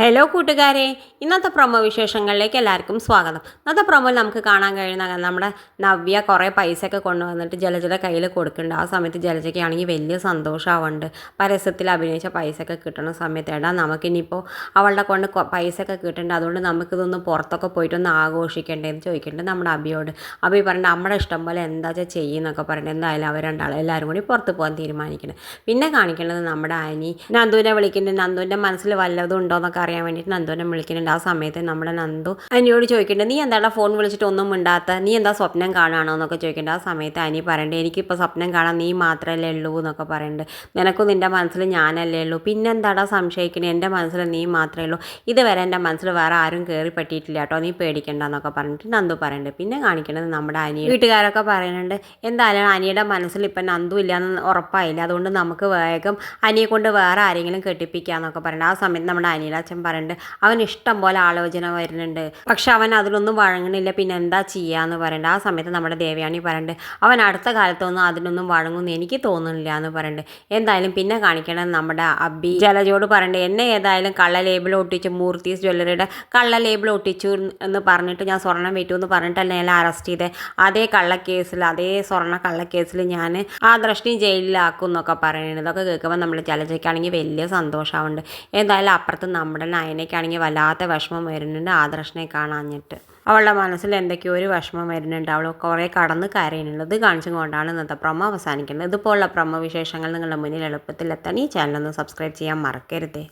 Hello കൂട്ടുകാരെ. ഇന്നത്തെ promo വിശേഷങ്ങളിലേക്ക് എല്ലാവർക്കും സ്വാഗതം. ഇന്നത്തെ പ്രൊമോയിൽ നമുക്ക് കാണാൻ കഴിയുന്ന നമ്മുടെ നവ്യ കുറേ പൈസയൊക്കെ കൊണ്ടുവന്നിട്ട് ജലജയുടെ കയ്യിൽ കൊടുക്കുന്നുണ്ട്. ആ സമയത്ത് ജലജയ്ക്കാണെങ്കിൽ വലിയ സന്തോഷമാവുന്നുണ്ട് പരസ്യത്തിൽ അഭിനയിച്ച പൈസയൊക്കെ കിട്ടുന്ന സമയത്ത്. എടാ നമുക്കിനിയിപ്പോൾ അവളുടെ കൊണ്ട് പൈസ പൈസയൊക്കെ കിട്ടുന്നുണ്ട് അതുകൊണ്ട് നമുക്കിതൊന്ന് പുറത്തൊക്കെ പോയിട്ടൊന്ന് ആഘോഷിക്കണ്ടേന്ന് ചോദിക്കേണ്ടത് നമ്മുടെ അബിയോട്. അബി പറഞ്ഞിട്ട് നമ്മുടെ ഇഷ്ടം പോലെ എന്താ വെച്ചാൽ ചെയ്യുന്നൊക്കെ പറഞ്ഞിട്ട് എന്തായാലും അവർ രണ്ടാളും എല്ലാവരും കൂടി പുറത്ത് പോകാൻ തീരുമാനിക്കണം. പിന്നെ കാണിക്കേണ്ടത് നമ്മുടെ അനി. നന്ദുവിനെ വിളിക്കുന്നുണ്ട്. നന്ദുവിന്റെ മനസ്സിൽ വല്ലതും ഉണ്ടോ എന്നൊക്കെ അറിയാൻ വേണ്ടിയിട്ട് നന്ദുവിനെ വിളിക്കുന്നുണ്ട്. ആ സമയത്ത് നമ്മുടെ നന്ദു അനിയോട് ചോദിക്കുന്നുണ്ട് നീ എന്താടാ ഫോൺ വിളിച്ചിട്ട് ഒന്നും മിണ്ടാത്ത? നീ എന്താ സ്വപ്നം കാണാണോ എന്നൊക്കെ ചോദിക്കേണ്ട ആ സമയത്ത് അനി പറയണ്ടേ എനിക്കിപ്പോൾ സ്വപ്നം കാണാൻ നീ മാത്രമല്ലേ ഉള്ളൂ എന്നൊക്കെ പറയുന്നുണ്ട് നിനക്കും നിന്റെ മനസ്സിൽ ഞാനല്ലേ ഉള്ളൂ? പിന്നെന്താടാ സംശയിക്കണേ? എന്റെ മനസ്സിൽ നീ മാത്രമേ ഉള്ളൂ. ഇതുവരെ എന്റെ മനസ്സിൽ വേറെ ആരും കയറി പറ്റിയിട്ടില്ല കേട്ടോ. നീ പേടിക്കണ്ട എന്നൊക്കെ പറഞ്ഞിട്ട് നന്ദു പറയുന്നുണ്ട് പിന്നെ കാണിക്കുന്നത് നമ്മുടെ അനിയ വീട്ടുകാരൊക്കെ പറയുന്നുണ്ട് എന്തായാലും അനിയുടെ മനസ്സിൽ ഇപ്പം നന്ദു ഇല്ലയെന്ന് ഉറപ്പായില്ല. അതുകൊണ്ട് നമുക്ക് വേഗം അനിയെ കൊണ്ട് വേറെ ആരെങ്കിലും കെട്ടിപ്പിക്കാന്നൊക്കെ പറയുന്നുണ്ട് ആ സമയത്ത് നമ്മുടെ അനിയുടെ അച്ഛൻ പറയുന്നുണ്ട് അവൻ ഇഷ്ടം പോലെ ആലോചന വരുന്നുണ്ട്. പക്ഷെ അവൻ അതിനൊന്നും വഴങ്ങണില്ല പിന്നെ എന്താ ചെയ്യാന്ന് പറയുന്നുണ്ട് ആ സമയത്ത് നമ്മുടെ ദേവയാണി പറയുന്നുണ്ട് അവൻ അടുത്ത കാലത്തൊന്നും അതിനൊന്നും വഴങ്ങുമെന്ന് എനിക്ക് തോന്നുന്നില്ല എന്ന് പറയുന്നുണ്ട് എന്തായാലും പിന്നെ കാണിക്കണം നമ്മുടെ അബി. ജലജോട് പറയണ്ടേ എന്നെ ഏതായാലും കള്ള ലേബിൾ ഒട്ടിച്ച് മൂർത്തി ജ്വല്ലറിയുടെ കള്ള ലേബിൾ ഒട്ടിച്ചു എന്ന് പറഞ്ഞിട്ട് ഞാൻ സ്വർണം വിറ്റു എന്ന് പറഞ്ഞിട്ട് ഞാൻ അറസ്റ്റ് ചെയ്തത് അതേ കള്ളക്കേസിൽ അതേ സ്വർണ കള്ളക്കേസിൽ ഞാൻ ആ ദൃഷ്ടി ജയിലിലാക്കും എന്നൊക്കെ പറയുന്നത് ഇതൊക്കെ കേൾക്കുമ്പോൾ നമ്മൾ ജലജയ്ക്കാണെങ്കിൽ വലിയ സന്തോഷമാവുന്നുണ്ട് എന്തായാലും അപ്പുറത്ത് നമ്മുടെ നയനയ്ക്കാണെങ്കിൽ വല്ലാത്ത വിഷമം വരുന്നുണ്ട് ആദർശനെ കാണാഞ്ഞിട്ട്. അവളുടെ മനസ്സിൽ എന്തൊക്കെയോ ഒരു വിഷമം വരുന്നുണ്ട്. അവൾ കുറേ കടന്ന് കരയുന്നുണ്ട്. ഇത് കാണിച്ചും കൊണ്ടാണ് ഇന്നത്തെ പ്രമ അവസാനിക്കുന്നത്. ഇതുപോലുള്ള പ്രമ വിശേഷങ്ങൾ നിങ്ങളുടെ മുന്നിൽ എളുപ്പത്തിൽ എത്താൻ ഈ ചാനലൊന്ന് സബ്സ്ക്രൈബ് ചെയ്യാൻ മറക്കരുതേ.